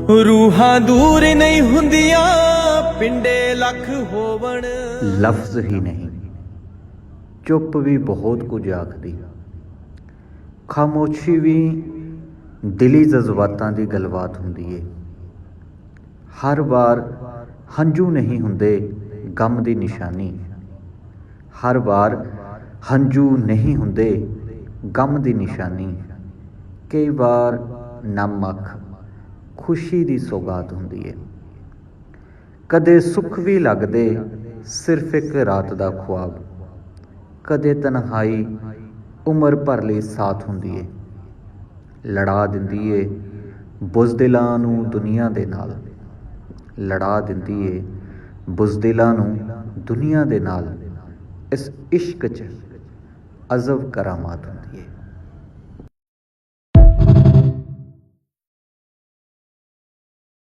ਰੂਹਾਂ ਦੂਰ ਨਹੀਂ ਹੁੰਦੀਆਂ, ਪਿੰਡੇ ਲੱਖ ਹੋਵਣ। ਲਫ਼ਜ਼ ਹੀ ਨਹੀਂ, ਚੁੱਪ ਵੀ ਬਹੁਤ ਕੁਝ ਆਖਦੀ। ਖਾਮੋਸ਼ੀ ਵੀ ਦਿਲੀ ਜਜ਼ਬਾਤਾਂ ਦੀ ਗੱਲਬਾਤ ਹੁੰਦੀ ਏ। ਹਰ ਵਾਰ ਹੰਝੂ ਨਹੀਂ ਹੁੰਦੇ, ਗਮ ਦੀ ਨਿਸ਼ਾਨੀ। ਹਰ ਵਾਰ ਹੰਝੂ ਨਹੀਂ ਹੁੰਦੇ, ਗਮ ਦੀ ਨਿਸ਼ਾਨੀ। ਕਈ ਵਾਰ ਨਮਕ ਖੁਸ਼ੀ ਦੀ ਸੌਗਾਤ ਹੁੰਦੀ ਹੈ ਕਦੇ ਸੁੱਖ ਵੀ ਲੱਗਦੇ, ਸਿਰਫ ਇੱਕ ਰਾਤ ਦਾ ਖੁਆਬ। ਕਦੇ ਤਨਹਾਈ, ਉਮਰ ਭਰ ਲਈ ਸਾਥ ਹੁੰਦੀ ਏ। ਲੜਾ ਦਿੰਦੀ ਏ ਬੁਜ਼ਦਿਲਾਂ ਨੂੰ ਦੁਨੀਆ ਦੇ ਨਾਲ। ਲੜਾ ਦਿੰਦੀ ਏ ਬੁਜ਼ਦਿਲਾਂ ਨੂੰ ਦੁਨੀਆ ਦੇ ਨਾਲ। ਇਸ ਇਸ਼ਕ 'ਚ ਅਜ਼ਬ ਕਰਾਮਾਤ ਹੁੰਦੀ ਏ।